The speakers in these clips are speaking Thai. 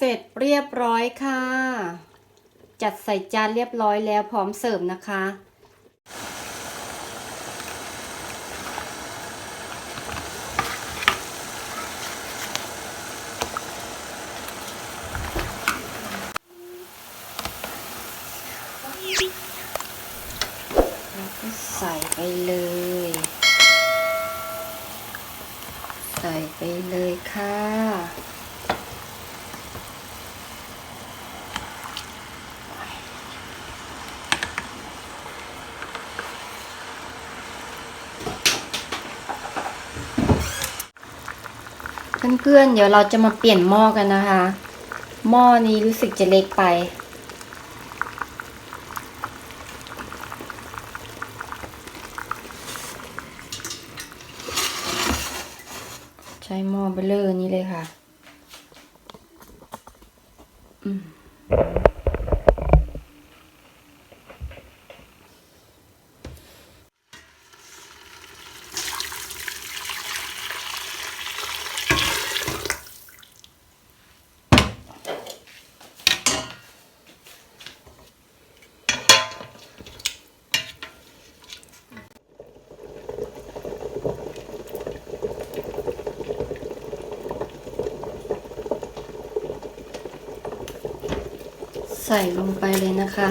เสร็จเรียบร้อยค่ะ จัดใส่จานเรียบร้อยแล้วพร้อมเสิร์ฟนะคะ แล้วก็ใส่ไปเลย ใส่ไปเลยค่ะ เพื่อนๆ เดี๋ยวเราจะมาเปลี่ยนหม้อกันนะคะ หม้อนี้รู้สึกจะเล็กไป ใช้หม้อเบลเลอร์นี้เลยค่ะ อืม ใส่ลงไปเลยนะคะ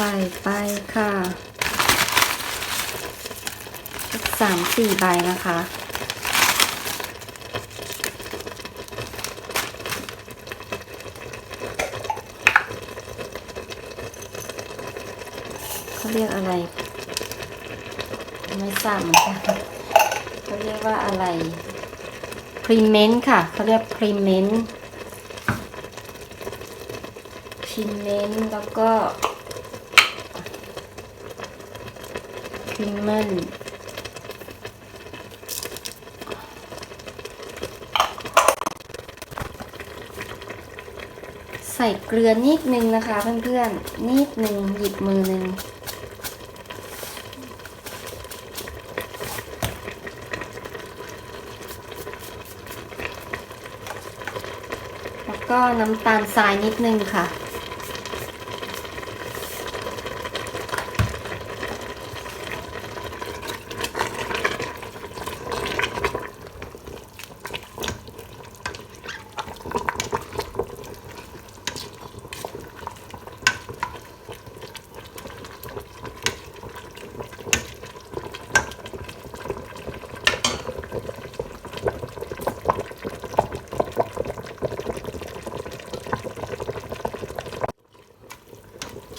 ใส่ไปค่ะสักสามสี่ใบนะคะเขาเรียกอะไร ไม่ทราบเหมือนกันเขาเรียกว่าอะไรพรีเมนต์ค่ะเขาเรียกพรีเมนต์พรีเมนต์แล้วก็ ครีมมัน ใส่เกลือนิดนึงนะคะเพื่อนๆ นิดนึงหยิบมือหนึ่งแล้วก็น้ำตาลทรายนิดนึงค่ะ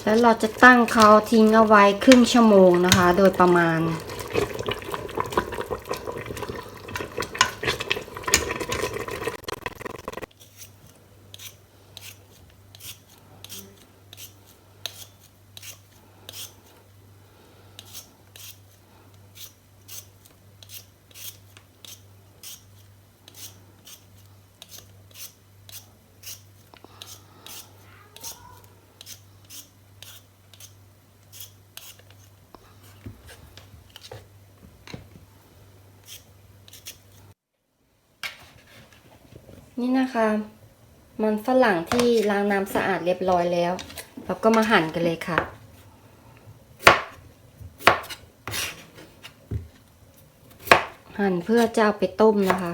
แล้วเราจะตั้งเขาทิ้งเอาไว้ครึ่งชั่วโมงนะคะ โดยประมาณ นี่นะคะ มันฝรั่งที่ล้างน้ำสะอาดเรียบร้อยแล้ว เราก็มาหั่นกันเลยค่ะ หั่นเพื่อจะเอาไปต้มนะคะ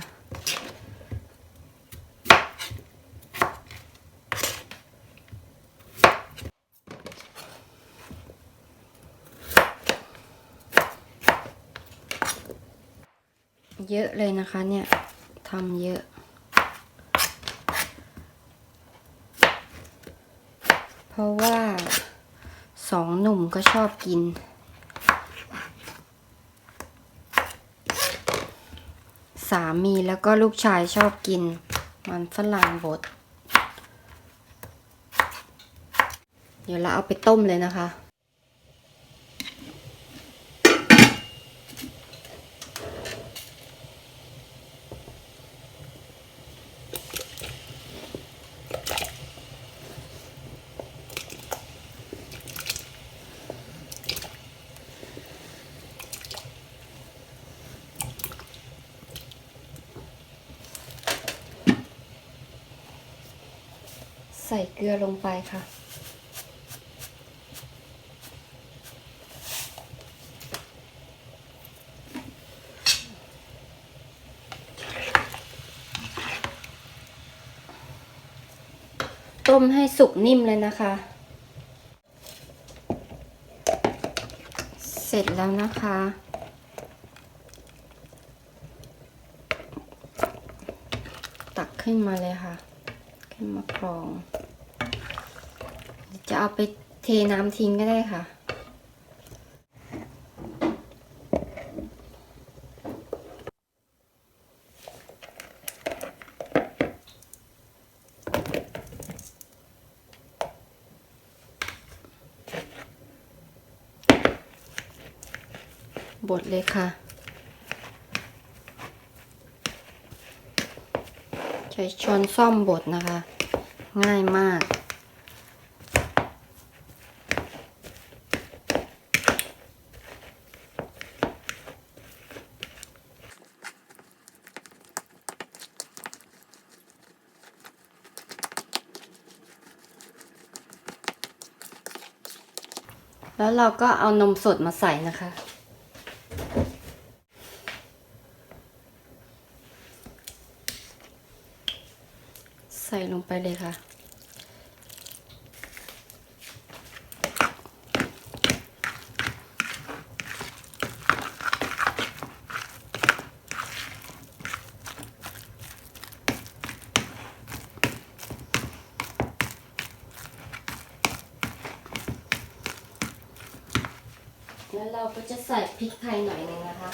เยอะเลยนะคะเนี่ยทำเยอะ เพราะว่าสองหนุ่มก็ชอบกิน สามีแล้วก็ลูกชายชอบกิน มันฝรั่งบด เดี๋ยวเราเอาไปต้มเลยนะคะ ใส่เกลือลงไปค่ะ ต้มให้สุกนิ่มเลยนะคะ เสร็จแล้วนะคะตักขึ้นมาเลยค่ะ ขึ้นมากรอง จะเอาไปเทน้ำทิ้งก็ได้ค่ะ บดเลยค่ะ ใช้ช้อนซ่อมบดนะคะ ง่ายมาก แล้วเราก็เอานมสดมาใส่นะคะ ใส่ลงไปเลยค่ะ ก็จะใส่พริกไทยหน่อยหนึ่งนะคะ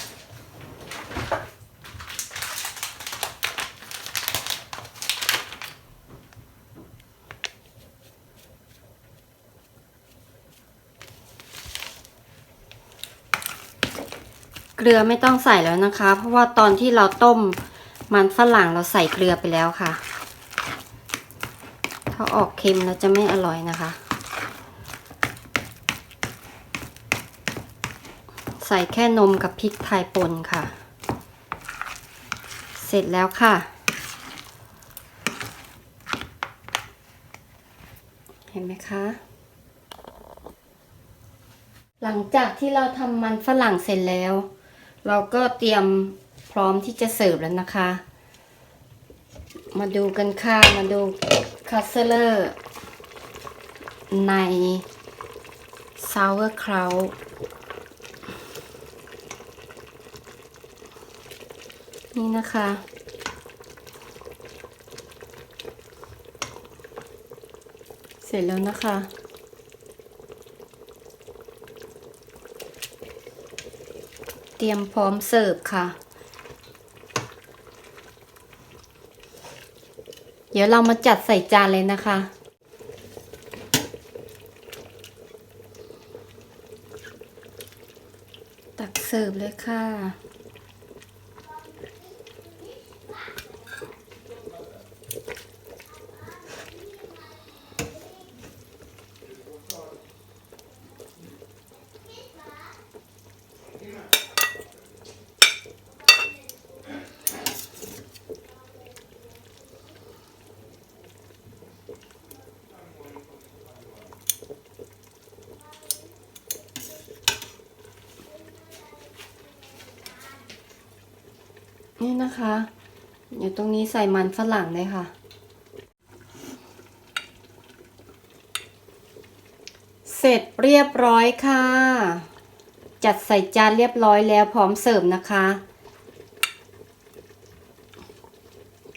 เกลือไม่ต้องใส่แล้วนะคะ เพราะว่าตอนที่เราต้มมันฝรั่งเราใส่เกลือไปแล้วค่ะ ถ้าออกเค็มแล้วจะไม่อร่อยนะคะ ส่แค่นมกับพริกไทยป่นค่ะ เสร็จแล้วค่ะ เห็นไหมคะ หลังจากที่เราทำมันฝรั่งเสร็จแล้ว เราก็เตรียมพร้อมที่จะเสิร์ฟแล้วนะคะ มาดูกันค่ะ มาดูคัสเซเลอร์ในซาวเวอร์คราว นี่นะคะ เสร็จแล้วนะคะ เตรียมพร้อมเสิร์ฟค่ะ เดี๋ยวเรามาจัดใส่จานเลยนะคะตักเสิร์ฟเลยค่ะ นี่นะคะ อยู่ตรงนี้ใส่มันฝรั่งเลยค่ะ เสร็จเรียบร้อยค่ะ จัดใส่จานเรียบร้อยแล้วพร้อมเสิร์ฟนะคะ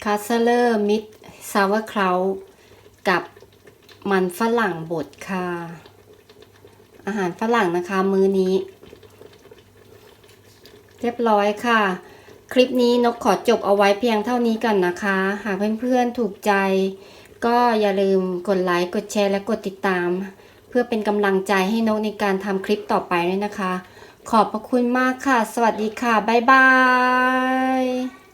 คาสเลอร์มิดซาวคราวกับมันฝรั่งบดค่ะ อาหารฝรั่งนะคะมื้อนี้ เรียบร้อยค่ะ คลิปนี้นกขอจบเอาไว้เพียงเท่านี้ก่อนนะคะ หากเพื่อนๆถูกใจ ก็อย่าลืมกดไลค์กดแชร์และกดติดตาม เพื่อเป็นกำลังใจให้นกในการทำคลิปต่อไปด้วยนะคะ ขอบพระคุณมากค่ะ สวัสดีค่ะ บ๊ายบาย